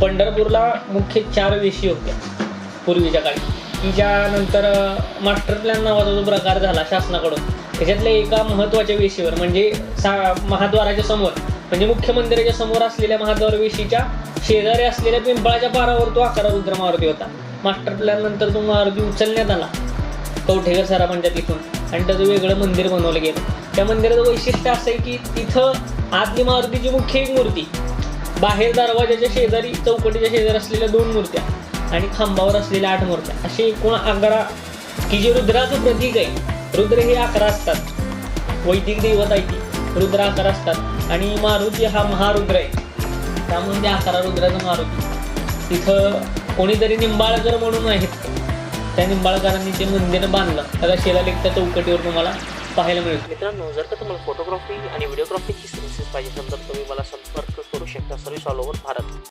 पंढरपूरला मुख्य चार वेशी होत्या पूर्वीच्या काळी. की ज्यानंतर मास्टर प्लॅन नावाचा जो प्रकार झाला शासनाकडून त्याच्यातल्या एका महत्त्वाच्या वेशीवर म्हणजे सा महाद्वाराच्या समोर म्हणजे मुख्य मंदिराच्या समोर असलेल्या महाद्वार वेशीच्या शेजारी असलेल्या पिंपळाच्या पारावर तो अकरा रुद्र मारुती होता. मास्टर प्लॅन नंतर तो मारुती उचलण्यात आला. कवठेकर सरापांच्या तिथून आणि त्याचं वेगळं मंदिर बनवलं गेलं. त्या मंदिराचं वैशिष्ट्य असं आहे की तिथं आतली मारुतीची मुख्य एक मूर्ती बाहेर दरवाजाच्या शेजारी चौकटीच्या शेजारी असलेल्या दोन मूर्त्या आणि खांबावर असलेल्या आठ मूर्त्या. असे एकूण अकरा की जे रुद्राचं प्रतीक आहे रुद्र हे अकरा असतात. वैदिक दैवत आहे ती. रुद्र अकरा असतात. आणि मारुती हा महारुद्र आहे. त्यामुळे ते अकरा रुद्राचं मारुती. तिथं कोणीतरी निंबाळकर म्हणून आहेत. त्या निंबाळकरांनी ते मंदिर बांधलं. त्याला शिलालेख त्या चौकटीवर तुम्हाला पाहायला मिळतो मित्रांनो जर का तुम्हाला फोटोग्राफी आणि व्हिडिओग्राफीची सर्व्हिसेस पाहिजे असेल तर तुम्ही मला संपर्क करू शकता. Service all over Bharat.